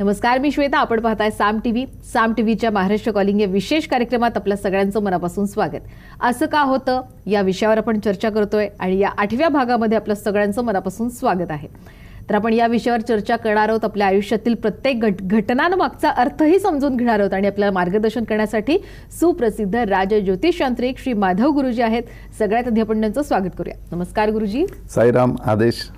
नमस्कार मी श्वेता. आपण पाहताय साम टीव्ही. साम टीव्हीच्या महाराष्ट्र कॉलिंग या विशेष कार्यक्रमात आपल्या सगळ्यांचं मनापासून स्वागत. असं का होतं? या विषयावर आपण चर्चा करतोय आणि या आठव्या भागामध्ये आपल्या सगळ्यांचं मनापासून स्वागत आहे. तर आपण या विषयावर चर्चा करणार आहोत. आपल्या आयुष्यातील प्रत्येक घट घटनांमागचा अर्थही समजून घेणार आहोत आणि आपल्याला मार्गदर्शन करण्यासाठी सुप्रसिद्ध राज ज्योतिषांत्रिक श्री माधव गुरुजी आहेत. सगळ्यात आधी आपण त्यांचं स्वागत करूया. नमस्कार गुरुजी. साईराम आदेश.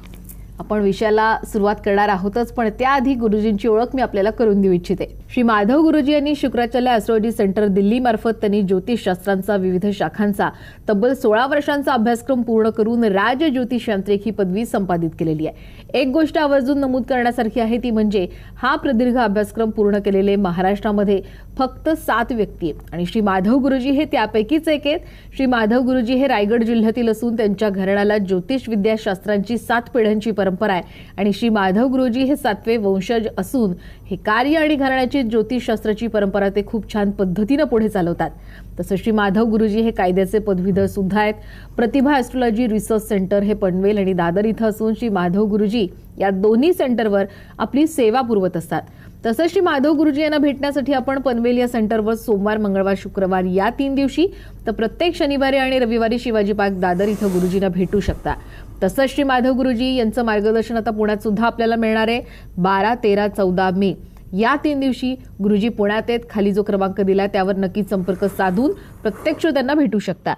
आपण विषयाला सुरुवात करणार आहोतच पण त्याआधी गुरुजींची ओळख मी आपल्याला करून देऊ इच्छिते. श्री माधव गुरुजी यांनी शुक्राचार्य ॲस्ट्रॉलॉजी सेंटर दिल्लीमार्फत त्यांनी ज्योतिषशास्त्रांचा विविध शाखांचा तब्बल सोळा वर्षांचा अभ्यासक्रम पूर्ण करून राज ज्योतिष यांत्रिक ही पदवी संपादित केलेली आहे. एक गोष्ट आवर्जून नमूद करण्यासारखी आहे ती म्हणजे हा प्रदीर्घ अभ्यासक्रम पूर्ण केलेले महाराष्ट्रामध्ये फक्त सात व्यक्ती आहेत. आणि श्री माधव गुरुजी हे त्यापैकीच एक आहेत. श्री माधव गुरुजी हे रायगड जिल्ह्यातील असून त्यांच्या घराण्याला ज्योतिष विद्याशास्त्रांची सात पिढ्यांची परंपरा परंपरा आहे. आणि श्री माधव गुरुजी हे सातवे वंशज असून हे कार्य आणि घराण्याची ज्योतिषशास्त्राची परंपरा ते खूप छान पद्धतीनं पुढे चालवतात. तसं श्री माधव गुरुजी हे कायद्याचे पदवीधर सुद्धा आहेत. प्रतिभा ॲस्ट्रॉलॉजी रिसर्च सेंटर हे पनवेल आणि दादर इथं असून श्री माधव गुरुजी या दोन्ही सेंटरवर आपली सेवा पुरवत असतात. तसंच श्री माधव गुरुजी यांना भेटण्यासाठी आपण पनवेल या सेंटरवर सोमवार मंगळवार शुक्रवार या तीन दिवशी तर प्रत्येक शनिवारी आणि रविवारी शिवाजी पार्क दादर इथं गुरुजींना भेटू शकता. तसंच श्री माधव गुरुजी यांचं मार्गदर्शन आता पुण्यात सुद्धा आपल्याला मिळणार आहे. बारा तेरा चौदा मे. या तीन दिवशी गुरुजी पुण्यात आहेत. खाली जो क्रमांक दिला त्यावर नक्कीच संपर्क साधून प्रत्यक्ष त्यांना भेटू शकता.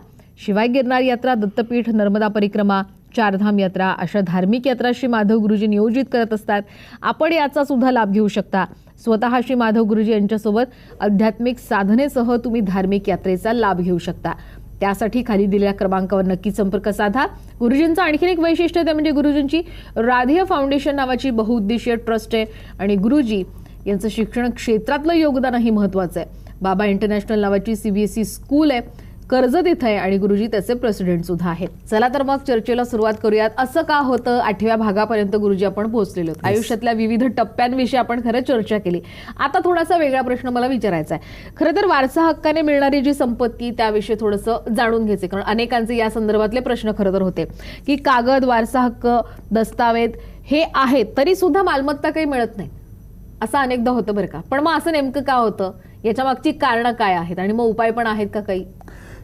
शिवाय गिरणार यात्रा दत्तपीठ नर्मदा परिक्रमा चारधाम यात्रा अशा धार्मिक यात्रा श्री माधव गुरुजी नियोजित करत असतात. आपण याचा सुद्धा लाभ घेऊ शकता. स्वतः श्री माधव गुरुजी यांच्यासोबत आध्यात्मिक साधनेसह तुम्ही धार्मिक यात्रेचा लाभ घेऊ शकता. त्यासाठी खाली दिलेल्या क्रमांकावर नक्की संपर्क साधा. गुरुजींचं आणखीन एक वैशिष्ट्य ते म्हणजे गुरुजींची राधिया फाउंडेशन नावाची बहुउद्देशीय ट्रस्ट आहे आणि गुरुजी यांचं शिक्षण क्षेत्रातलं योगदानही महत्वाचं आहे. बाबा इंटरनॅशनल नावाची सीबीएसई स्कूल आहे. कर्जत इथं आहे आणि गुरुजी त्याचे प्रेसिडेंट सुद्धा आहेत. चला तर मग चर्चेला सुरुवात करूयात. असं का होतं? आठव्या भागापर्यंत गुरुजी आपण पोहोचलेलो आयुष्यातल्या विविध टप्प्यांविषयी आपण खरं चर्चा केली. आता थोडासा वेगळा प्रश्न मला विचारायचा आहे. खरं तर वारसा हक्काने मिळणारी जी संपत्ती त्याविषयी थोडंसं जाणून घ्यायचे कारण अनेकांचे या संदर्भातले प्रश्न खरं तर होते. की कागद वारसा हक्क दस्तावेज हे आहेत तरी सुद्धा मालमत्ता काही मिळत नाही. असं अनेकदा होतं बरं का? पण मग असं नेमकं का होतं? याच्या मागची कारणं काय आहेत? आणि मग उपाय पण आहेत का काही?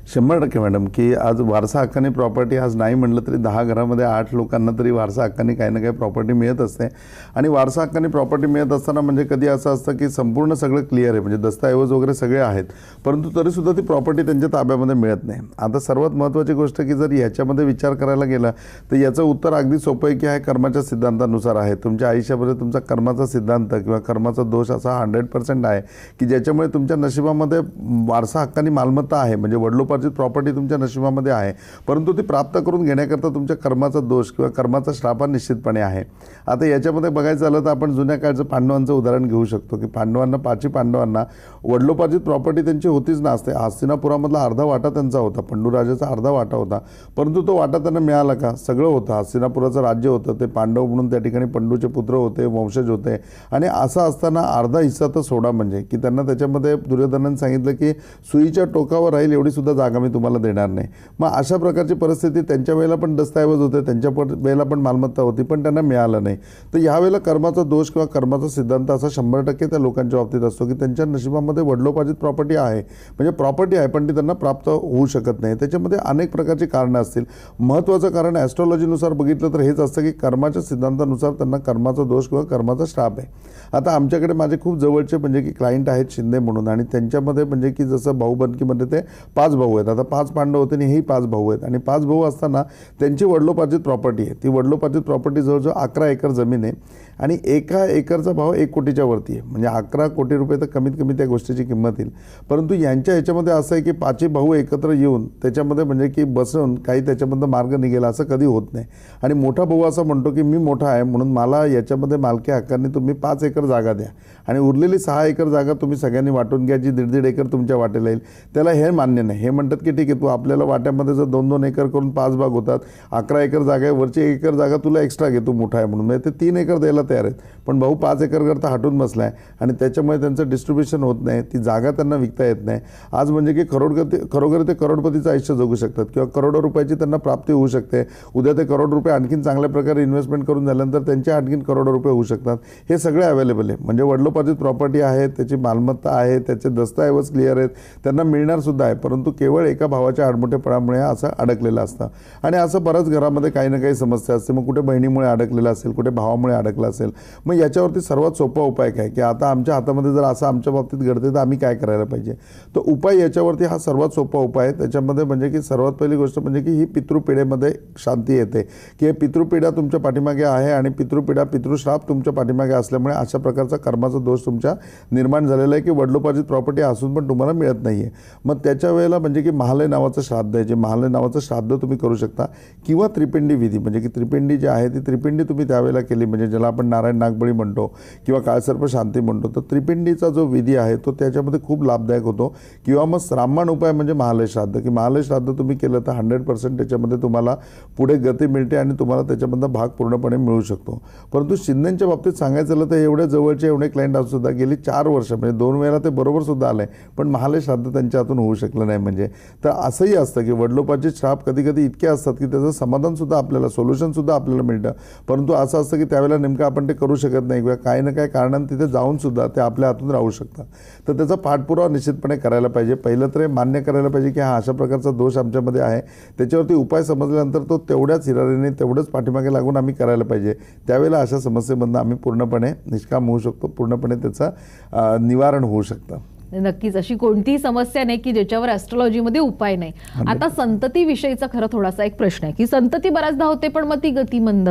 शंभर टक्के मॅडम की आज वारसा हक्काने प्रॉपर्टी आज नाही म्हटलं तरी दहा घरामध्ये आठ लोकांना तरी वारसा हक्काने काही ना काही प्रॉपर्टी मिळत असते. आणि वारसा हक्काने प्रॉपर्टी मिळत असताना म्हणजे कधी असं असतं की संपूर्ण सगळं क्लिअर आहे म्हणजे दस्तऐवज वगैरे सगळे आहेत परंतु तरीसुद्धा ती प्रॉपर्टी त्यांच्या ताब्यामध्ये मिळत नाही. आता सर्वात महत्त्वाची गोष्ट की जर याच्यामध्ये विचार करायला गेला तर याचं उत्तर अगदी सोपं आहे की आहे कर्माच्या सिद्धांतानुसार आहे. तुमच्या आयुष्यामध्ये तुमचा कर्माचा सिद्धांत किंवा कर्माचा दोष असा हंड्रेड पर्सेंट आहे की ज्याच्यामुळे तुमच्या नशिबामध्ये वारसा हक्काने मालमत्ता आहे म्हणजे उपार्जित प्रॉपर्टी तुमच्या नशिबामध्ये आहे. परंतु ती प्राप्त करून घेण्याकरता तुमच्या कर्माचा दोष किंवा कर्माचा श्रापा निश्चितपणे आहे. आता याच्यामध्ये बघायचं झालं तर आपण जुन्या काळचं पांडवांचं उदाहरण घेऊ शकतो की पांडवांना पाची पांडवांना वडलोपार्जित प्रॉपर्टी त्यांची होतीच नसते हस्तिनापुरामधला अर्धा वाटा त्यांचा होता पंडूराजाचा अर्धा वाटा होता. परंतु तो वाटा त्यांना मिळाला का? सगळं होतं. हस्तिनापुराचं राज्य होतं ते पांडव म्हणून त्या ठिकाणी पंडूचे पुत्र होते वंशज होते. आणि असं असताना अर्धा हिस्सा तर सोडा म्हणजे की त्यांना त्याच्यामध्ये दुर्योधनाने सांगितलं की सुईच्या टोकावर राहील एवढी सुद्धा जागा मी तुम्हाला देणार नाही. मग अशा प्रकारची परिस्थिती त्यांच्या वेळेला पण दस्तऐवज होते त्यांच्या पण वेळेला पण मालमत्ता होती पण त्यांना मिळालं नाही. तर ह्यावेळेला कर्माचा दोष किंवा कर्माचा सिद्धांत असा शंभर टक्के त्या लोकांच्या बाबतीत असतो की त्यांच्या नशिबामध्ये वडलोपार्जित प्रॉपर्टी आहे. म्हणजे प्रॉपर्टी आहे पण ती त्यांना प्राप्त होऊ शकत नाही. त्याच्यामध्ये अनेक प्रकारची कारणं असतील. महत्त्वाचं कारण ॲस्ट्रॉलॉजीनुसार बघितलं तर हेच असतं की कर्माच्या सिद्धांतानुसार त्यांना कर्माचा दोष किंवा कर्माचा श्राप आहे. आता आमच्याकडे माझे खूप जवळचे म्हणजे की क्लायंट आहेत शिंदे म्हणून आणि त्यांच्यामध्ये म्हणजे की जसं भाऊ बनकीमध्ये ते पाच भाऊ आहेत. आता पाच पांडव होते आणि हेही पाच भाऊ आहेत. आणि पाच भाऊ असताना त्यांची वडलोपार्जित प्रॉपर्टी आहे. ती वडलोपार्जित प्रॉपर्टी जवळजवळ अकरा एकर जमीन आहे. आणि एका एकरचा भाव एक कोटीच्या वरती आहे. म्हणजे अकरा कोटी रुपये तर कमीत कमी त्या गोष्टीची किंमत येईल. परंतु यांच्या ह्याच्यामध्ये असं आहे की पाचही भाऊ एकत्र येऊन त्याच्यामध्ये म्हणजे की बसून काही त्याच्यामधनं मार्ग निघेला असं कधी होत नाही. आणि मोठा भाऊ असं म्हणतो की मी मोठा आहे म्हणून मला याच्यामध्ये मालकी हक्काने तुम्ही पाच एकर जागा द्या. आणि उरलेली सहा एकर जागा तुम्ही सगळ्यांनी वाटून घ्या. जी दीड दीड एकर तुमच्या वाटेला येईल. त्याला हे मान्य नाही. हे म्हणतात म्हणतात की ठीक आहे तू आपल्याला वाट्यामध्ये जर दोन दोन एकर करून पाच भाग होतात अकरा एकर जागा आहे वरची एक एकर जागा तुला एक्स्ट्रा घेतो मोठा आहे म्हणून. म्हणजे ते तीन एकर द्यायला तयार आहेत. पण भाऊ पाच एकरकरता हटून बसला आहे आणि त्याच्यामुळे त्यांचं डिस्ट्रीब्युशन होत नाही ती जागा त्यांना विकता येत नाही. आज म्हणजे की करोडगती खरोखर ते करोडपतीचं आयुष्य जगू शकतात किंवा करोडो रुपयाची त्यांना प्राप्ती होऊ शकते. उद्या ते करोड रुपये आणखीन चांगल्या प्रकारे इन्व्हेस्टमेंट करून झाल्यानंतर त्यांचे आणखीन करोडो रुपये होऊ शकतात. हे सगळे अवेलेबल आहे. म्हणजे वडलोपार्जित प्रॉपर्टी आहे त्याची मालमत्ता आहे त्याचे दस्तऐवज क्लिअर आहेत त्यांना मिळणार सुद्धा आहे. परंतु के केवळ एका भावाच्या आडमोठेपणामुळे असं अडकलेलं असतं. आणि असं बऱ्याच घरामध्ये काही ना काही समस्या असते. मग कुठे बहिणीमुळे अडकलेलं असेल कुठे भावामुळे अडकलं असेल मग याच्यावरती सर्वात सोपा उपाय काय? की आता आमच्या हातामध्ये जर असं आमच्या बाबतीत घडते तर आम्ही काय करायला पाहिजे? तर उपाय याच्यावरती हा सर्वात सोपा उपाय आहे. त्याच्यामध्ये म्हणजे की सर्वात पहिली गोष्ट म्हणजे की ही पितृपिढेमध्ये शांती येते. की हे पितृपिढा तुमच्या पाठीमागे आहे आणि पितृपिढा पितृश्राप तुमच्या पाठीमागे असल्यामुळे अशा प्रकारचा कर्माचा दोष तुमच्या निर्माण झालेला आहे की वडलोपार्जित प्रॉपर्टी असून पण तुम्हाला मिळत नाही आहे मग त्याच्या वेळेला म्हणजे म्हणजे की महालय नावाचं श्राद्ध आहे. जे महालय नावाचं श्राद्ध तुम्ही करू शकता. किंवा त्रिपिंडी विधी म्हणजे की त्रिपिंडी जी आहे ती त्रिपिंडी तुम्ही त्यावेळेला केली म्हणजे ज्याला आपण नारायण नागबळी म्हणतो किंवा काळसर्प शांती म्हणतो तर त्रिपिंडीचा जो विधी आहे तो त्याच्यामध्ये खूप लाभदायक होतो. किंवा मग श्रामण उपाय म्हणजे महालय श्राद्ध. की महालय श्राद्ध तुम्ही केलं तर हंड्रेड पर्सेंट त्याच्यामध्ये तुम्हाला पुढे गती मिळते आणि तुम्हाला त्याच्यामधला भाग पूर्णपणे मिळू शकतो. परंतु शिंदेच्या बाबतीत सांगायचं झालं तर एवढ्या जवळचे एवढे क्लायंट सुद्धा गेली चार वर्ष म्हणजे दोन वेळा ते बरोबर सुद्धा आले. पण महालय श्राद्ध त्यांच्या हातून होऊ शकलं नाही म्हणजे तर असंही असतं की वडलोपाचे श्राप कधी कधी इतके असतात की त्याचं समाधान सुद्धा आपल्याला सोल्युशन सुद्धा आपल्याला मिळतं. परंतु असं असतं की त्यावेळेला नेमकं आपण ते करू शकत नाही किंवा काही ना काही कारणाने तिथे जाऊन सुद्धा ते आपल्या हातून राहू शकतात. तर त्याचा पाठपुरावा निश्चितपणे करायला पाहिजे. पहिलं तर हे मान्य करायला पाहिजे की हा अशा प्रकारचा दोष आमच्यामध्ये आहे. त्याच्यावरती उपाय समजल्यानंतर तो तेवढ्याच हिरारीने तेवढंच पाठीमागे लागून आम्ही करायला पाहिजे. त्यावेळेला अशा समस्येमधनं आम्ही पूर्णपणे निष्काम होऊ शकतो. पूर्णपणे त्याचं निवारण होऊ शकतं. नक्कीच अशी कोणतीही समस्या नाही की ज्याच्यावर ॲस्ट्रॉलॉजीमध्ये उपाय नाही. आता संतती विषयीचा खरं थोडासा एक प्रश्न आहे की संतती बऱ्याचदा होते पण मग ती गतिमंद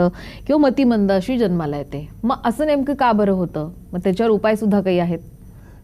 किंवा मतिमंद अशी जन्माला येते. मग असं नेमकं का बरं होतं? मग त्याच्यावर उपाय सुद्धा काही आहेत?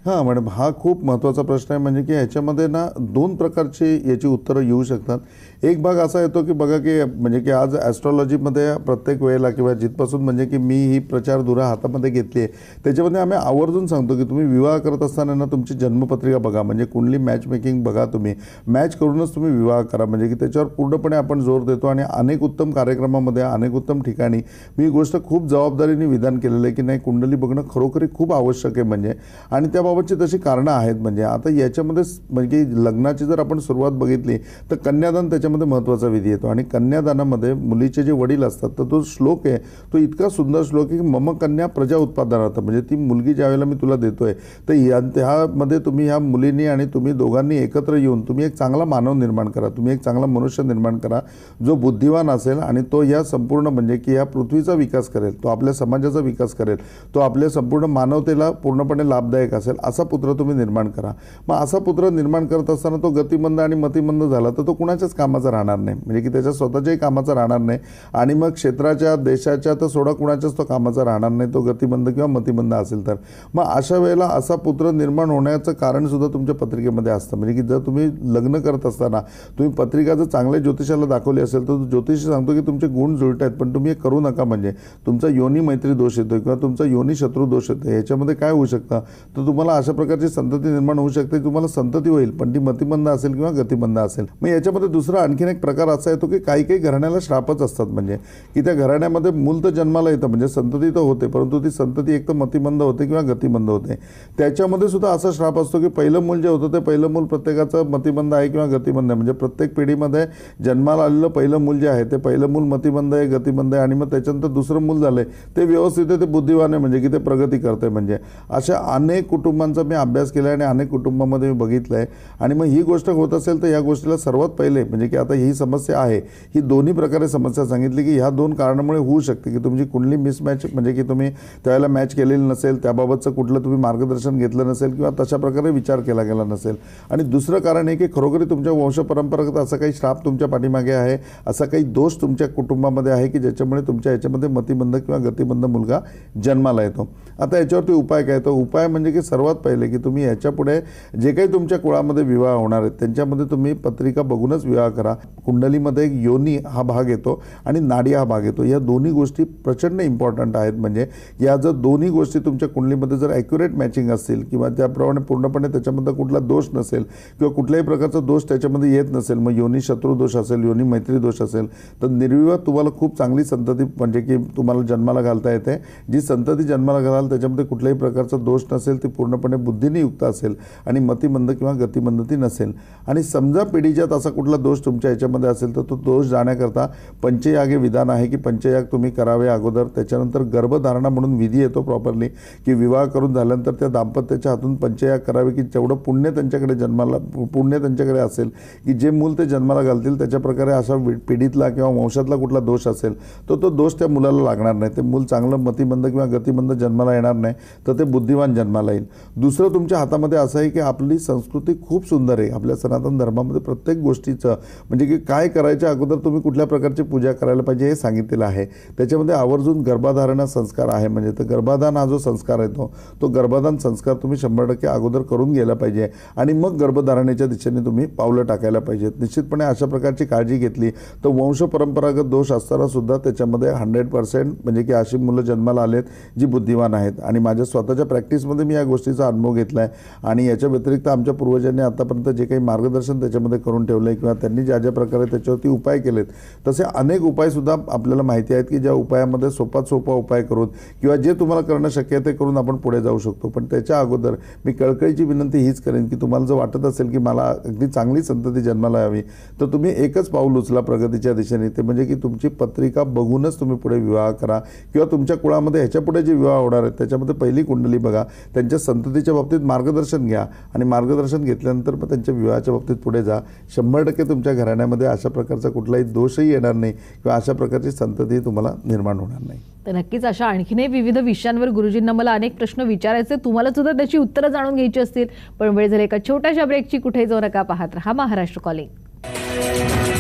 हां मॅडम हा खूप महत्त्वाचा प्रश्न आहे. म्हणजे की ह्याच्यामध्ये ना दोन प्रकारची याची उत्तरं येऊ शकतात. एक भाग असा येतो की बघा की म्हणजे की आज ॲस्ट्रॉलॉजीमध्ये प्रत्येक वेळेला किंवा जिथपासून म्हणजे की मी ही प्रचार दुरा हातामध्ये घेतली आहे त्याच्यामध्ये आम्ही आवर्जून सांगतो की तुम्ही विवाह करत असताना ना तुमची जन्मपत्रिका बघा. म्हणजे कुंडली मॅच मेकिंग बघा तुम्ही. मॅच करूनच तुम्ही विवाह करा. म्हणजे की त्याच्यावर पूर्णपणे आपण जोर देतो आणि अनेक उत्तम कार्यक्रमामध्ये अनेक उत्तम ठिकाणी मी गोष्ट खूप जबाबदारीने विधान केलेलं आहे की नाही कुंडली बघणं खरोखरी खूप आवश्यक आहे. म्हणजे आणि त्या याबाबतची तशी कारणं आहेत. म्हणजे आता याच्यामध्ये म्हणजे लग्नाची जर आपण सुरुवात बघितली तर कन्यादान त्याच्यामध्ये महत्त्वाचा विधी येतो. आणि कन्यादानामध्ये मुलीचे जे वडील असतात तर तो श्लोक आहे तो इतका सुंदर श्लोक आहे की मम कन्या प्रजा उत्पादनार्थ. म्हणजे ती मुलगी ज्यावेळेला मी तुला देतोय तर या त्यामध्ये तुम्ही ह्या मुलींनी आणि तुम्ही दोघांनी एकत्र येऊन तुम्ही एक चांगला मानव निर्माण करा. तुम्ही एक चांगला मनुष्य निर्माण करा जो बुद्धिवान असेल आणि तो या संपूर्ण म्हणजे की या पृथ्वीचा विकास करेल तो आपल्या समाजाचा विकास करेल तो आपल्या संपूर्ण मानवतेला पूर्णपणे लाभदायक असेल. असा पुत्र तुम्ही निर्माण करा. मग असा पुत्र निर्माण करत असताना तो गतिमंद आणि मतिमंद झाला तर तो कुणाच्याच कामाचा राहणार नाही. म्हणजे की त्याच्या स्वतःच्याही कामाचा राहणार नाही. आणि मग क्षेत्राच्या देशाच्या तर सोडा कुणाच्याच तो कामाचा राहणार नाही. तो गतिमंद किंवा मतिमंद असेल तर. मग अशा वेळेला असा पुत्र निर्माण होण्याचं कारणसुद्धा तुमच्या पत्रिकेमध्ये असतं. म्हणजे की जर तुम्ही लग्न करत असताना तुम्ही पत्रिका जर चांगल्या ज्योतिषाला दाखवली असेल तर ज्योतिष सांगतो की तुमचे गुण जुळत आहेत. पण तुम्ही हे करू नका म्हणजे. तुमचा योनी मैत्री दोष येतो किंवा तुमचा योनी शत्रू दोष येतो याच्यामध्ये काय होऊ शकतं? तर तुम्हाला अशा प्रकारची संतती निर्माण होऊ शकते तुम्हाला संतती होईल पण ती मतिमंद असेल किंवा गतिमंद असेल. मग याच्यामध्ये दुसरा आणखीन एक प्रकार असा येतो की काही काही घराण्याला श्रापच असतात म्हणजे की त्या घराण्यामध्ये मूल तर जन्माला येतं म्हणजे संतती तर होते परंतु ती संतती एक तर मतिमंद होते किंवा गतिमंद होते. त्याच्यामध्ये सुद्धा असा श्राप असतो की पहिलं मूल जे होतं ते पहिलं मूल प्रत्येकाचं मतिमंद आहे किंवा गतिमंद आहे. म्हणजे प्रत्येक पिढीमध्ये जन्माला आलेलं पहिलं मूल जे आहे ते पहिलं मूल मतिमंद आहे गतिमंद आहे आणि मग त्याच्यानंतर दुसरं मूल झालंय ते व्यवस्थित आहे ते बुद्धिवान आहे म्हणजे की ते प्रगती करते म्हणजे अशा अनेक कुटुंब कुटुंबांचा मी अभ्यास केला आहे आणि अनेक कुटुंबामध्ये मी बघितलं आहे आणि मग ही गोष्ट होत असेल तर या गोष्टीला सर्वात पहिले म्हणजे की आता ही समस्या आहे ही दोन्ही प्रकारे समस्या सांगितली की ह्या दोन कारणामुळे होऊ शकते की तुमची कुठली मिसमॅच म्हणजे की तुम्ही त्यावेळेला मॅच केलेली नसेल त्याबाबतचं कुठलं तुम्ही मार्गदर्शन घेतलं नसेल किंवा तशा प्रकारे विचार केला गेला नसेल. आणि दुसरं कारण आहे की खरोखरी तुमच्या वंशपरंपरागत असा काही श्राप तुमच्या पाठीमागे आहे असा काही दोष तुमच्या कुटुंबामध्ये आहे की ज्याच्यामुळे तुमच्या याच्यामध्ये मतिबंध किंवा गतिबंध मुलगा जन्माला येतो. आता याच्यावरती उपाय काय? तो उपाय म्हणजे की सर्वात सर्वात पहिले की तुम्ही याच्यापुढे जे काही तुमच्या कुळामध्ये विवाह होणार आहेत त्यांच्यामध्ये तुम्ही पत्रिका बघूनच विवाह करा. कुंडलीमध्ये एक योनी हा भाग येतो आणि नाडी हा भाग येतो. या दोन्ही गोष्टी प्रचंड इम्पॉर्टंट आहेत. म्हणजे या जर दोन्ही गोष्टी तुमच्या कुंडलीमध्ये जर ॲक्युरेट मॅचिंग असतील किंवा त्याप्रमाणे पूर्णपणे त्याच्यामध्ये कुठला दोष नसेल किंवा कुठल्याही प्रकारचा दोष त्याच्यामध्ये येत नसेल मग योनी शत्रू दोष असेल योनी मैत्री दोष असेल तर निर्विवाद तुम्हाला खूप चांगली संतती म्हणजे की तुम्हाला जन्माला घालता येते. जी संतती जन्माला घालाल त्याच्यामध्ये कुठल्याही प्रकारचा दोष नसेल ती पूर्णपणे बुद्धीने युक्त असेल आणि मतिमंद किंवा गतिमंद ती नसेल. आणि समजा पिढीच्यात असा कुठला दोष तुमच्या याच्यामध्ये असेल तर तो दोष जाण्याकरता पंचयाग हे विधान आहे की पंचयाग तुम्ही करावे अगोदर. त्याच्यानंतर गर्भधारणा म्हणून विधी येतो प्रॉपरली की विवाह करून झाल्यानंतर त्या दाम्पत्याच्या हातून पंचयाग करावे की जेवढं पुण्य त्यांच्याकडे जन्माला पुण्य त्यांच्याकडे असेल की जे मूल ते जन्माला घालतील त्याच्याप्रकारे असा वि- पिढीतला किंवा वंशातला कुठला दोष असेल तर तो दोष त्या मुलाला लागणार नाही. ते मूल चांगलं मतिमंद किंवा गतिमंद जन्माला येणार नाही तर ते बुद्धिमान जन्माला येईल. दुसरं तुमच्या हातामध्ये असं आहे की आपली संस्कृती खूप सुंदर आहे. आपल्या सनातन धर्मामध्ये प्रत्येक गोष्टीचं म्हणजे की काय करायच्या अगोदर तुम्ही कुठल्या प्रकारची पूजा करायला पाहिजे हे सांगितलेलं आहे. त्याच्यामध्ये आवर्जून गर्भाधारणा संस्कार आहे. म्हणजे तर गर्भाधान हा जो संस्कार आहे तो तो गर्भाधान संस्कार तुम्ही शंभर टक्के अगोदर करून गेला पाहिजे आणि मग गर्भधारणेच्या दिशेने तुम्ही पावलं टाकायला पाहिजेत निश्चितपणे अशा प्रकारची काळजी घेतली तर वंश परंपरागत दोष असताना सुद्धा त्याच्यामध्ये हंड्रेड पर्सेंट म्हणजे की अशी मुलं जन्माला आलेत जी बुद्धिवान आहेत. आणि माझ्या स्वतःच्या प्रॅक्टिसमध्ये मी या गोष्टीचा अनुभव घेतला आहे आणि याच्या व्यतिरिक्त आमच्या पूर्वजांनी आतापर्यंत जे काही मार्गदर्शन त्याच्यामध्ये करून ठेवलं आहे किंवा त्यांनी ज्या ज्या प्रकारे त्याच्यावरती उपाय केलेत तसे अनेक उपायसुद्धा आपल्याला माहिती आहेत की ज्या उपायामध्ये सोपात सोपा उपाय करून किंवा जे तुम्हाला करणं शक्य आहे ते करून आपण पुढे जाऊ शकतो. पण त्याच्या अगोदर मी कळकळीची विनंती हीच करेन की तुम्हाला जर वाटत असेल की मला अगदी चांगली संतती जन्माला यावी तर तुम्ही एकच पाऊल उचला प्रगतीच्या दिशेने. ते म्हणजे की तुमची पत्रिका बघूनच तुम्ही पुढे विवाह करा किंवा तुमच्या कुळामध्ये ह्याच्या पुढे जे विवाह होणार आहेत त्याच्यामध्ये पहिली कुंडली बघा त्यांच्या संततीच्या बाबतीत मार्गदर्शन घ्या आणि मार्गदर्शन घेतल्यानंतर मग त्यांच्या विवाहाच्या बाबतीत पुढे जा. शंभर टक्के तुमच्या घराण्यामध्ये अशा प्रकारचा कुठलाही दोषही येणार नाही किंवा अशा प्रकारची संतती तुम्हाला निर्माण होणार नाही. तर नक्कीच अशा आणखीनही विविध विषयांवर गुरुजींना मला अनेक प्रश्न विचारायचे तुम्हाला सुद्धा त्याची उत्तरं जाणून घ्यायची असतील. पण वेळ झाली एका छोट्याशा ब्रेकची कुठेही जाऊ नका पाहत राहा महाराष्ट्र कॉलिंग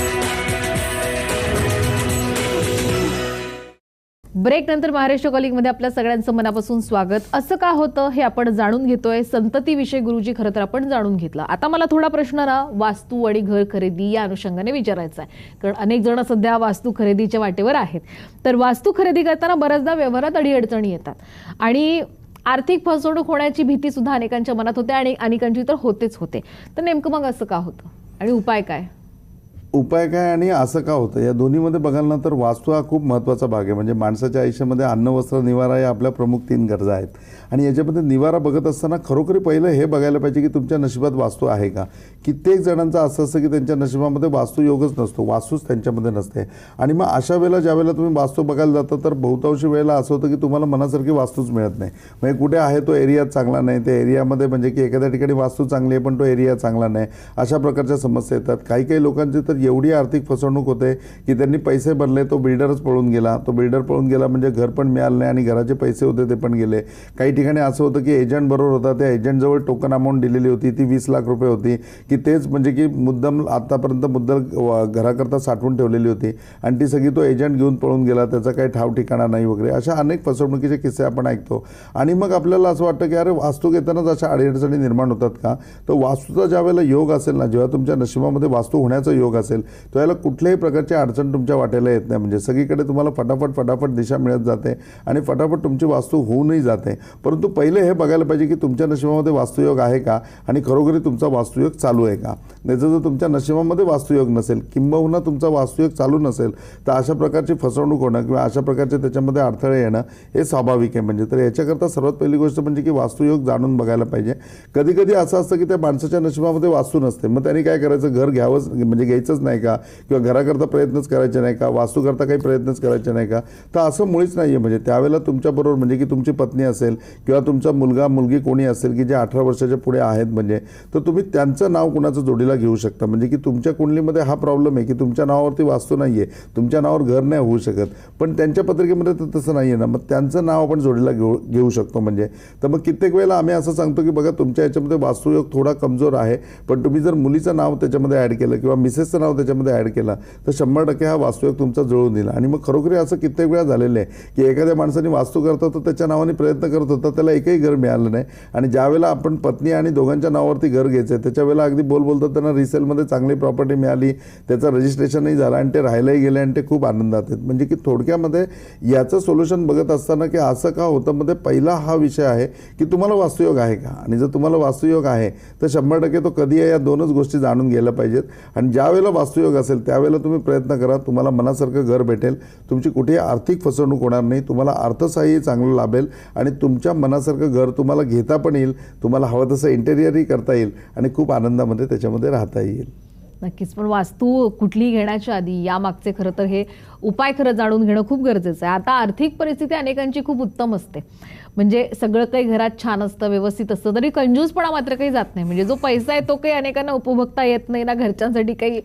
ब्रेक नंतर महाराष्ट्र कॉलिंगमध्ये आपल्या सगळ्यांचं मनापासून स्वागत. असं का होतं हे आपण जाणून घेतोय. संततीविषयी गुरुजी खरं तर आपण जाणून घेतलं. आता मला थोडा प्रश्न ना वास्तू आणि घर खरेदी या अनुषंगाने विचारायचा आहे कारण अनेक जण सध्या वास्तू खरेदीच्या वाटेवर आहेत. तर वास्तू खरेदी करताना बऱ्याचदा व्यवहारात अडीअडचणी येतात. आणि आर्थिक फसवणूक होण्याची भीती सुद्धा अनेकांच्या मनात होते आणि अनेकांची तर होतेच होते. तर नेमकं मग असं का होतं? आणि उपाय काय? उपाय काय आणि असं का होतं? या दोन्हीमध्ये बघाल ना तर वास्तू हा खूप महत्त्वाचा भाग आहे. म्हणजे माणसाच्या आयुष्यामध्ये अन्न वस्त्र निवारा या आपल्या प्रमुख तीन गरजा आहेत. आणि याच्यामध्ये निवारा बघत असताना खरोखरी पहिलं हे बघायला पाहिजे की तुमच्या नशिबात वास्तू आहे का? कित्येक जणांचं असं असतं की त्यांच्या नशिबामध्ये वास्तू योगच नसतो वास्तूच त्यांच्यामध्ये नसते. आणि मग अशा वेळेला ज्या वेळेला तुम्ही वास्तू बघायला जाता तर बहुतांशी वेळेला असं होतं की तुम्हाला मनासारखी वास्तूच मिळत नाही. म्हणजे कुठे आहे तो एरिया चांगला नाही. त्या एरियामध्ये म्हणजे की एखाद्या ठिकाणी वास्तू चांगली आहे पण तो एरिया चांगला नाही. अशा प्रकारच्या समस्या येतात. काही काही लोकांची तर एवढी आर्थिक फसवणूक होते की त्यांनी पैसे भरले तो बिल्डरच पळून गेला. तो बिल्डर पळून गेला म्हणजे घर पण मिळालं नाही आणि घराचे पैसे होते ते पण गेले. काही ठिकाणी असं होतं की एजंट बरोबर होता. त्या एजंटजवळ टोकन अमाऊंट दिलेली होती. ती वीस लाख रुपये होती. की तेच म्हणजे की मुद्दम आतापर्यंत मुद्दल घराकरता साठवून ठेवलेली होती. आणि ती सगळी तो एजंट घेऊन पळून गेला. त्याचा काही ठाव ठिकाणा नाही वगैरे. अशा अनेक फसवणुकीचे किस्से आपण ऐकतो. आणि मग आपल्याला असं वाटतं की अरे वास्तू घेतानाच अशा अडीअडचणी निर्माण होतात का? तर वास्तूचा ज्या वेळेला योग असेल ना जेव्हा तुमच्या नशिबामध्ये वास्तू होण्याचा योग असेल त्यावेळेला कुठल्याही प्रकारची अडचण तुमच्या वाटेला येत नाही. म्हणजे सगळीकडे तुम्हाला फटाफट फटाफट दिशा मिळत जाते आणि फटाफट तुमची वास्तू होऊनही जाते. परंतु पहिले हे बघायला पाहिजे की तुमच्या नशिबामध्ये वास्तुयोग आहे का? आणि खरोखरी तुमचा वास्तुयोग चालू आहे का? त्याचं जर तुमच्या नशिबामध्ये वास्तुयोग नसेल किंबहुना तुमचा वास्तुयोग चालू नसेल तर अशा प्रकारची फसवणूक होणं किंवा अशा प्रकारचे त्याच्यामध्ये अडथळे येणं हे स्वाभाविक आहे. म्हणजे तर याच्याकरता सर्वात पहिली गोष्ट म्हणजे की वास्तुयोग जाणून बघायला पाहिजे. कधी कधी असं असतं की त्या माणसाच्या नशिबामध्ये वास्तू नसते. मग त्यांनी काय करायचं? घर घ्यावंच म्हणजे घ्यायचंच नाही का? किंवा घराकरता प्रयत्नच करायचे नाही का? वास्तूकरता काही प्रयत्नच करायचे नाही का? तर असं मुळीच नाही आहे म्हणजे त्यावेळेला तुमच्याबरोबर म्हणजे की तुमची पत्नी असेल किंवा तुमचा मुलगा मुलगी कोणी असेल की जे अठरा वर्षाच्या पुढे आहेत म्हणजे तर तुम्ही त्यांचं नाव कुणाचं जोडीला घेऊ शकता? म्हणजे की तुमच्या कुंडलीमध्ये हा प्रॉब्लेम आहे की तुमच्या नावावरती वास्तू नाही आहे तुमच्या नावावर घर नाही होऊ शकत पण त्यांच्या पत्रिकेमध्ये तर तसं नाही आहे ना. मग त्यांचं नाव आपण जोडीला घेऊ घेऊ शकतो म्हणजे. तर मग कित्येक वेळेला आम्ही असं सांगतो की बघा तुमच्या याच्यामध्ये वास्तुयोग थोडा कमजोर आहे पण तुम्ही जर मुलीचं नाव त्याच्यामध्ये ॲड केलं किंवा मिसेसचं नाव त्याच्यामध्ये ॲड केला तर शंभर टक्के हा वास्तुयोग तुमचा जुळून दिला आणि मग खरोखरी असं कित्येक वेळा झालेलं आहे की एखाद्या माणसाने वास्तू करत होतं त्याच्या नावाने प्रयत्न करत होता त्याला एकही घर मिळालं नाही. आणि ज्यावेळेला आपण पत्नी आणि दोघांच्या नावावरती घर घ्यायचं आहे त्याच्या वेळेला अगदी बोल बोलतात त्यांना रिसेलमध्ये चांगली प्रॉपर्टी मिळाली त्याचं रजिस्ट्रेशनही झालं आणि ते राहायलाही गेले आणि ते खूप आनंदात आहेत. म्हणजे की थोडक्यामध्ये याचं सोल्युशन बघत असताना की असं का होतं मध्ये पहिला हा विषय आहे की तुम्हाला वास्तुयोग आहे का? आणि जर तुम्हाला वास्तुयोग आहे तर शंभर टक्के तो कधी आहे या दोनच गोष्टी जाणून घ्यायला पाहिजेत. आणि ज्यावेळेला वास्तुयोग असेल त्यावेळेला तुम्ही प्रयत्न करा तुम्हाला मनासारखं घर भेटेल. तुमची कुठेही आर्थिक फसवणूक होणार नाही तुम्हाला अर्थसहाय्य चांगलं लाभेल आणि तुमच्या मनासारखं घर तुम्हाला घेता पण येईल तुम्हाला हवं तसं इंटेरियरही करता येईल आणि खूप आनंदामध्ये त्याच्यामध्ये राहता येईल. नक्कीच पण वास्तू कुठलीही घेण्याच्या आधी यामागचे खरं तर हे उपाय खरं जाणून घेणं खूप गरजेचं आहे. आता आर्थिक परिस्थिती अनेकांची खूप उत्तम असते. म्हणजे सगळं काही घरात छान असतं व्यवस्थित असतं तरी कंजूसपणा मात्र काही जात नाही. म्हणजे जो पैसा आहे तो काही अनेकांना उपभोगता येत नाही ना घरच्यांसाठी काही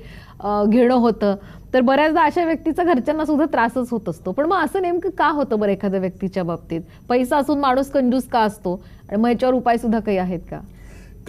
घेणं होतं. तर बऱ्याचदा अशा व्यक्तीचा घरच्यांना सुद्धा त्रासच होत असतो. पण मग असं नेमकं का होतं बरं एखाद्या व्यक्तीच्या बाबतीत? पैसा असून माणूस कंजूस का असतो? आणि मग याच्यावर उपाय सुद्धा काही आहेत का?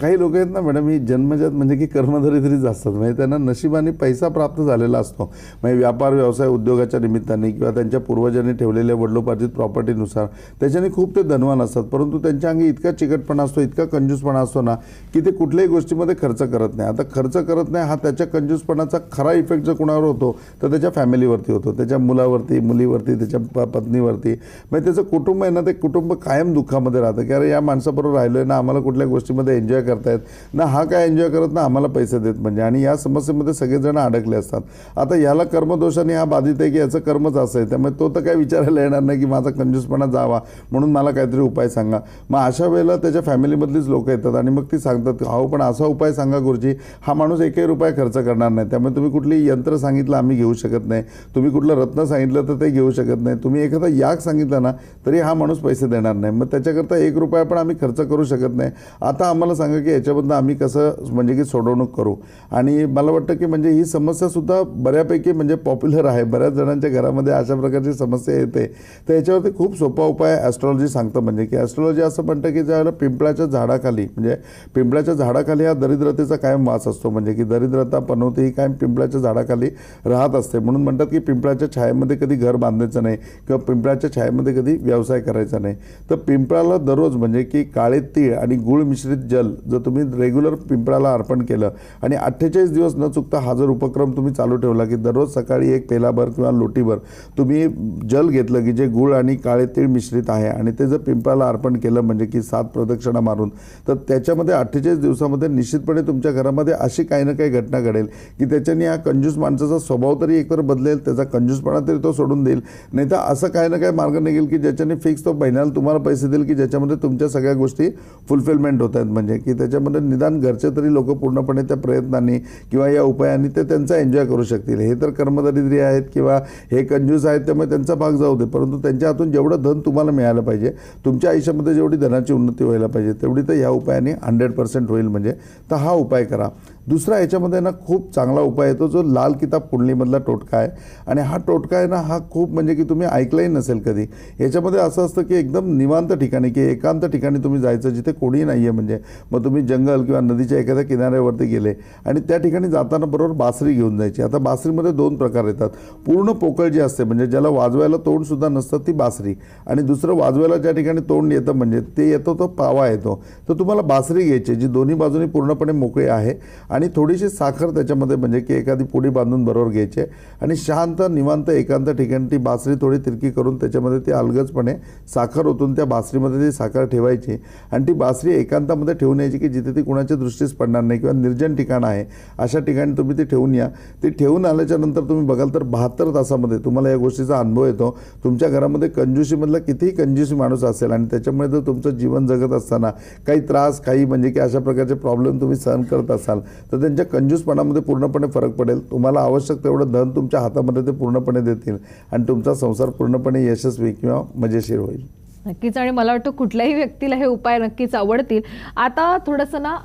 काही लोक आहेत ना मॅडम ही जन्मजात म्हणजे की कर्मदरिद्रीच असतात. म्हणजे त्यांना नशिबाने पैसा प्राप्त झालेला असतो. म्हणजे व्यापार व्यवसाय उद्योगाच्या निमित्ताने किंवा त्यांच्या पूर्वजांनी ठेवलेल्या वडलोपार्जित प्रॉपर्टीनुसार त्याच्याने खूप ते धनवान असतात. परंतु त्यांच्या अंगी इतका चिकटपणा असतो इतका कंजूसपणा असतो ना की ते कुठल्याही गोष्टीमध्ये खर्च करत नाही. आता खर्च करत नाही हा त्याच्या कंजूसपणाचा खरा इफेक्ट जर कुणावर होतो तर त्याच्या फॅमिलीवरती होतो त्याच्या मुलावरती मुलीवरती त्याच्या प- पत्नीवरती. म्हणजे त्याचं कुटुंब आहे ना ते कुटुंब कायम दुःखामध्ये राहतं की अरे या माणसाबरोबर राहिलो आहे ना आम्हाला कुठल्या गोष्टीमध्ये एन्जॉय करतायत. ना हा काय एन्जॉय करत ना आम्हाला पैसे देत. म्हणजे आणि या समस्येमध्ये सगळेजण अडकले असतात. आता याला कर्मदोषाने हा बाधित आहे की याचं कर्मच असं आहे? त्यामुळे तो तर काय विचारायला येणार नाही की माझा कंजूसपणा जावा म्हणून मला काहीतरी उपाय सांगा. मग अशा वेळेला त्याच्या फॅमिलीमधलीच लोक येतात आणि मग ती सांगतात अहो पण असा उपाय सांगा गुरुजी. हा माणूस एकही रुपये खर्च करणार नाही. त्यामुळे तुम्ही कुठली यंत्र सांगितलं आम्ही घेऊ शकत नाही. तुम्ही कुठलं रत्न सांगितलं तर ते घेऊ शकत नाही. तुम्ही एखादा याग सांगितलं ना तरी हा माणूस पैसे देणार नाही. मग त्याच्याकरता एक रुपया पण आम्ही खर्च करू शकत नाही. आता आम्हाला सांगा की याच्याबद्दल आम्ही कसं म्हणजे की सोडवणूक करू. आणि मला वाटतं की म्हणजे ही समस्यासुद्धा बऱ्यापैकी म्हणजे पॉप्युलर आहे. बऱ्याच जणांच्या घरामध्ये अशा प्रकारची समस्या येते. तर याच्यावरती खूप सोपा उपाय ॲस्ट्रॉलॉजी सांगतं म्हणजे की ॲस्ट्रॉलॉजी असं म्हणतं की ज्यावेळेला पिंपळाच्या झाडाखाली म्हणजे पिंपळाच्या झाडाखाली हा दरिद्रतेचा कायम वास असतो. म्हणजे की दरिद्रता पनवते ही कायम पिंपळाच्या झाडाखाली राहत असते. म्हणून म्हणतात की पिंपळाच्या छायेमध्ये कधी घर बांधायचं नाही किंवा पिंपळाच्या छायेमध्ये कधी व्यवसाय करायचा नाही. तर पिंपळाला दररोज म्हणजे की काळे तीळ आणि गुळ मिश्रित जल जर तुम्ही रेग्युलर पिंपळाला अर्पण केलं आणि अठ्ठेचाळीस दिवस न चुकता हा जर उपक्रम तुम्ही चालू ठेवला की दररोज सकाळी एक पेलाभर किंवा लोटीभर तुम्ही जल घेतलं की जे गुळ आणि काळे तीळ मिश्रित आहे आणि ते जर पिंपळाला अर्पण केलं म्हणजे की सात प्रदक्षिणा मारून तर त्याच्यामध्ये अठ्ठेचाळीस दिवसामध्ये निश्चितपणे तुमच्या घरामध्ये अशी काही ना काही घटना घडेल की त्याच्याने हा कंजूस माणसाचा स्वभाव तरी एकतर बदलेल त्याचा कंजूसपणा तरी तो सोडून देईल. नाही तर असं काही ना काही मार्ग निघेल की ज्याच्याने फिक्स तो महिन्याला तुम्हाला पैसे देईल की ज्याच्यामध्ये तुमच्या सगळ्या गोष्टी फुलफिलमेंट होत आहेत. म्हणजे की त्याच्यामध्ये निदान घरचे तरी लोक पूर्णपणे त्या प्रयत्नांनी किंवा या उपायांनी ते त्यांचा एन्जॉय करू शकतील. हे तर कर्मदरिद्री आहेत किंवा हे कंजूस आहेत त्यामुळे त्यांचा भाग जाऊ दे. परंतु त्यांच्या हातून जेवढं धन तुम्हाला मिळालं पाहिजे तुमच्या आयुष्यामध्ये जेवढी धनाची उन्नती व्हायला पाहिजे तेवढी तर या उपायाने हंड्रेड पर्सेंट होईल. म्हणजे तर हा उपाय करा. दुसरा याच्यामध्ये ना खूप चांगला उपाय येतो जो लाल किताब कुंडलीमधला टोटका आहे. आणि हा टोटका आहे ना हा खूप म्हणजे की तुम्ही ऐकलाही नसेल कधी. याच्यामध्ये असं असतं की एकदम निवांत ठिकाणी की एकांत ठिकाणी तुम्ही जायचं जिथे कोणीही नाही आहे म्हणजे. मग तुम्ही जंगल किंवा नदीच्या एखाद्या किनाऱ्यावरती गेले आणि त्या ठिकाणी जाताना बरोबर बासरी घेऊन जायची. आता बासरीमध्ये दोन प्रकार येतात. पूर्ण पोकळ जी असते म्हणजे ज्याला वाजवायला तोंडसुद्धा नसतं ती बासरी. आणि दुसरं वाजवायला ज्या ठिकाणी तोंड येतं म्हणजे ते येतो तो पावा येतो. तर तुम्हाला बासरी घ्यायची जी दोन्ही बाजूनी पूर्णपणे मोकळी आहे. आणि थोडीशी साखर त्याच्यामध्ये म्हणजे की एखादी पुडी बांधून बरोबर घ्यायची आणि शांत निवांत एकांत ठिकाणी ती बासरी थोडी तिरकी करून त्याच्यामध्ये ती अलगजपणे साखर ओतून त्या बासरीमध्ये ती साखर ठेवायची. आणि ती बासरी एकांतामध्ये ठेवून यायची की जिथे ती कुणाच्या दृष्टीस पडणार नाही किंवा निर्जन ठिकाण आहे अशा ठिकाणी तुम्ही ती ठेवून या. ती ठेवून आल्याच्यानंतर तुम्ही बघाल तर बहात्तर तासामध्ये तुम्हाला या गोष्टीचा अनुभव येतो. तुमच्या घरामध्ये कंजूशीमधला कितीही कंजूसी माणूस असेल आणि त्याच्यामुळे जर तुमचं जीवन जगत असताना काही त्रास काही म्हणजे की अशा प्रकारचे प्रॉब्लेम तुम्ही सहन करत असाल तर त्यांच्या कंजूसपणामध्ये पूर्णपणे फरक पडेल. तुम्हाला आवश्यक तेवढं धन तुमच्या हातामध्ये ते पूर्णपणे देतील आणि तुमचा संसार पूर्णपणे यशस्वी किंवा मजेशीर होईल. नक्कीच. आणि मला वाटतं कुठल्याही व्यक्तीला हे उपाय नक्कीच आवडतील. आता थोडंसं ना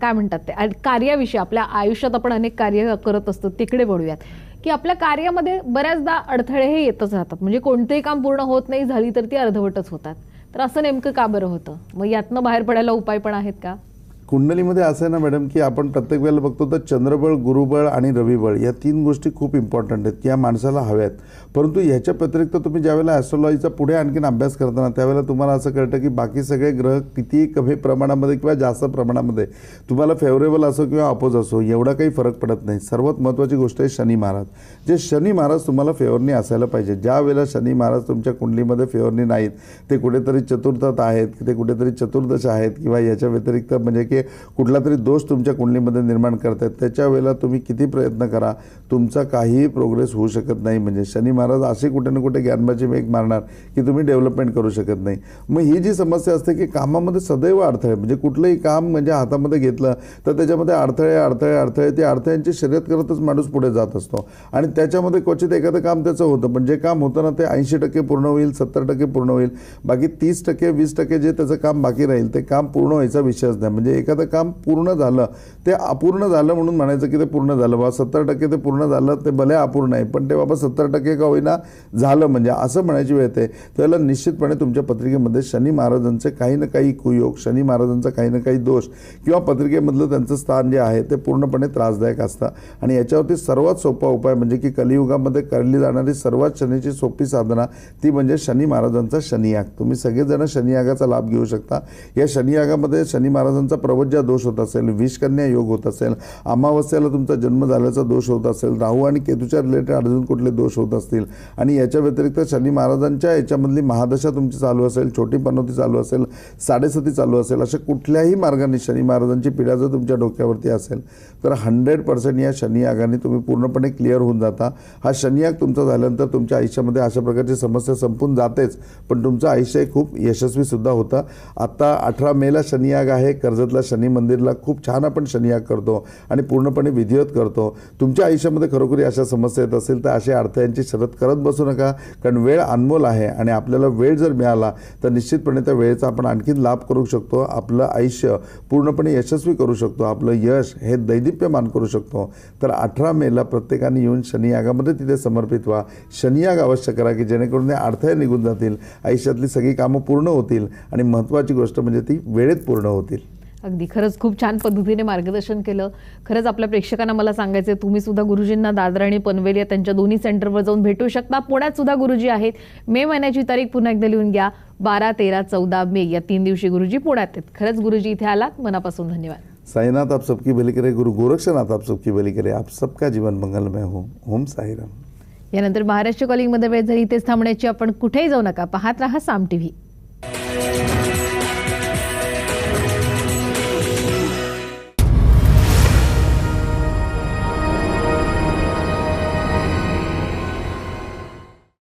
काय म्हणतात ते आणि कार्याविषयी आपल्या आयुष्यात आपण अनेक कार्य करत असतो तिकडे वळूयात. की आपल्या कार्यामध्ये बऱ्याचदा अडथळे हे येतच राहतात. म्हणजे कोणतेही काम पूर्ण होत नाही झाली तर ती अर्धवटच होतात. तर असं नेमकं का बरं होतं? मग यातनं बाहेर पडायला उपाय पण आहेत का? कुंडलीमध्ये असं आहे ना मॅडम की आपण प्रत्येक वेळेला बघतो तर चंद्रबळ गुरुबळ आणि रविबळ या तीन गोष्टी खूप इम्पॉर्टंट आहेत की या माणसाला हव्यात. परंतु ह्याच्या व्यतिरिक्त तुम्ही ज्यावेळेला ॲस्ट्रॉलॉजीचा पुढे आणखीन अभ्यास करताना त्यावेळेला तुम्हाला असं कळतं की बाकी सगळे ग्रह किती कमी प्रमाणामध्ये किंवा जास्त प्रमाणामध्ये तुम्हाला फेवरेबल असो किंवा अपोज असो एवढा काही फरक पडत नाही. सर्वात महत्त्वाची गोष्ट आहे शनी महाराज. जे शनी महाराज तुम्हाला फेवरनी असायला पाहिजे. ज्या वेळेला शनी महाराज तुमच्या कुंडलीमध्ये फेवरनी नाहीत ते कुठेतरी चतुर्थात आहेत ते कुठेतरी चतुर्दश आहेत किंवा याच्या व्यतिरिक्त म्हणजे की कुठला तरी दोष तुमच्या कुंडलीमध्ये निर्माण करतायत त्याच्या वेळेला तुम्ही किती प्रयत्न करा तुमचा काहीही प्रोग्रेस होऊ शकत नाही. म्हणजे शनी महाराज असे कुठे ना कुठे ज्ञानबाजी मेघ मारणार की तुम्ही डेव्हलपमेंट करू शकत नाही. मग ही जी समस्या असते की कामामध्ये सदैव अडथळे म्हणजे कुठलंही काम म्हणजे हातामध्ये घेतलं तर त्याच्यामध्ये अडथळे अडथळे अडथळे ते अडथळ्यांची शर्यत करतच माणूस पुढे जात असतो. आणि त्याच्यामध्ये क्वचित एखादं काम त्याचं होतं पण जे काम होतं ना ते ऐंशी टक्के पूर्ण होईल सत्तर टक्के पूर्ण होईल बाकी तीस टक्के वीस टक्के जे त्याचं काम बाकी राहील ते काम पूर्ण व्हायचा विषयच नाही. म्हणजे एखादं काम पूर्ण झालं ते अपूर्ण झालं म्हणून म्हणायचं की ते पूर्ण झालं. बाबा सत्तर टक्के ते पूर्ण झालं ते भले अपूर्ण आहे पण ते बाबा सत्तर टक्के का होईना झालं म्हणजे असं म्हणायची वेळ येते. त्याला निश्चितपणे तुमच्या पत्रिकेमध्ये शनी महाराजांचे काही ना काही कुयोग शनी महाराजांचा काही ना काही दोष किंवा पत्रिकेमधलं त्यांचं स्थान जे आहे ते पूर्णपणे त्रासदायक असतं. आणि याच्यावरती सर्वात सोपा उपाय म्हणजे की कलियुगामध्ये करली जाणारी सर्वात शनीची सोपी साधना ती म्हणजे शनी महाराजांचा शनियाग तुम्ही सगळेजण शनियागाचा लाभ घेऊ शकता. या शनियागामध्ये शनी महाराजांचा प्रवज्या दोष होत असेल विषकन्या योग होत असेल अमावस्याला तुमचा जन्म झाल्याचा दोष होत असेल राहू आणि केतूच्या रिलेटेड अजून कुठले दोष होत असतील आणि याच्या व्यतिरिक्त शनी महाराजांच्या याच्यामधली महादशा तुमची चालू असेल छोटी पनोती चालू असेल साडेसती चालू असेल अशा कुठल्याही मार्गाने शनी महाराजांची पिढ्या जर तुमच्या डोक्यावरती असेल तर हंड्रेड पर्सेंट या शनियागाने तुम्ही पूर्णपणे क्लिअर होऊन जाता. हा शनियाग तुमचा झाल्यानंतर तुमच्या आयुष्यामध्ये अशा प्रकारची समस्या संपून जातेच पण तुमचं आयुष्य खूप यशस्वी सुद्धा होतं. आता अठरा मेला शनियाग आहे कर्जतला शनी मंदिरला खूप छान आपण शनियाग करतो आणि पूर्णपणे विधिवत करतो. तुमच्या आयुष्यामध्ये खरोखरी अशा समस्या येत असेल तर अशा अडथळ्यांची शरद करत बसू नका. कारण वेळ अनमोल आहे आणि आपल्याला वेळ जर मिळाला तर निश्चितपणे त्या वेळेचा आपण आणखीन लाभ करू शकतो. आपलं आयुष्य पूर्णपणे यशस्वी करू शकतो. आपलं यश हे दैदिप्यमान करू शकतो. तर अठरा मेला प्रत्येकाने येऊन शनियागामध्ये तिथे समर्पित व्हा. शनियाग अवश्य करा की जेणेकरून ते अडथळे निघून जातील. आयुष्यातली सगळी कामं पूर्ण होतील आणि महत्त्वाची गोष्ट म्हणजे ती वेळेत पूर्ण होतील. अगदी. खरंच खूप छान पद्धतीने मार्गदर्शन केलं. खरंच आपल्या प्रेक्षकांना मला सांगायचं तुम्ही सुद्धा गुरुजींना दादर आणि पनवेल या त्यांच्या दोन्ही सेंटरवर जाऊन भेटू शकता. पुण्यात सुद्धा गुरुजी आहेत. मे महिन्याची तारीख पुन्हा एकदा लिहून घ्या. बारा तेरा चौदा मे या तीन दिवशी गुरुजी पुण्यात आहेत. खरंच गुरुजी इथे आलात. मनापासून धन्यवाद. साईनाथ आप सबकी भली करे. गुरु गोरक्षनाथ आप सबकी भली करे. आप सबका जीवन मंगलमय हो. ओम साईराम. यानंतर महाराष्ट्र कॉलिंगमध्ये वेळ झाली. इथेच थांबण्याची आपण कुठेही जाऊ नका. पाहत राहा साम टीव्ही.